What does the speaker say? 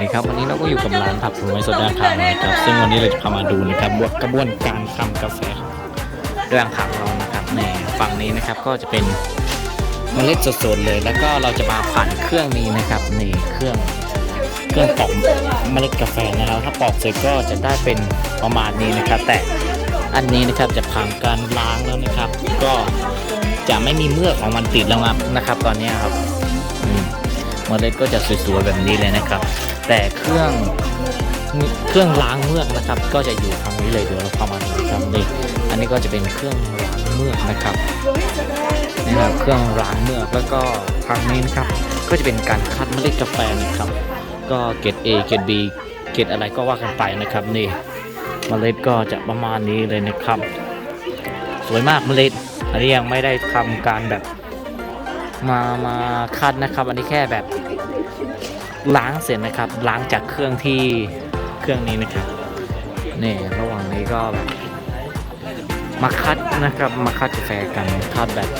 นี่ครับวันนี้เราก็อยู่กับร้านผักผลไม้สดด้านขางนะครับ ซึ่งวันนี้เราจะพามาดูนะครับว่ากระบวนการทำกาแฟด้านขางเรานะครับในฝั่งนี้นะครับก็จะเป็นเมล็ดสดๆเลย แล้วก็เราจะมาผ่านเครื่องนี้นะครับนี่เครื่องเครื่องปอกเมล็ดกาแฟนะครับ ถ้าปอกเสร็จก็จะได้เป็นประมาณนี้นะครับ แต่อันนี้นะครับจะผ่านการล้างแล้วนะครับ ก็จะไม่มีเมือกของมันติดแล้วนะครับ ตอนนี้ครับ เมล็ดก็จะสวยๆแบบนี้เลยนะครับ แต่เครื่องเครื่องล้างเมือกนะครับ ก็จะอยู่ทางนี้เลยเดี๋ยวเราเข้ามาดูครับนี่อันนี้ก็จะเป็นเครื่องล้างเมือกนะครับนี่ครับเครื่องล้างเมือกแล้วก็ทางนี้นะครับ ก็จะเป็นการคัดเมล็ดกาแฟนะครับ ก็เกรด A เกรด B เกรดอะไรก็ว่ากันไปนะครับนี่เมล็ดก็จะประมาณนี้เลยนะครับ สวยมากเมล็ด อันนี้ยังไม่ได้ทำการแบบมามาคัดนะครับ อันนี้แค่แบบ ล้างเสร็จนะครับล้างจากเครื่องที่เครื่องนี้นะครับนี่ระหว่างนี้ก็แบบมาคัดนะครับมาคัดกาแฟกันคัดแบบ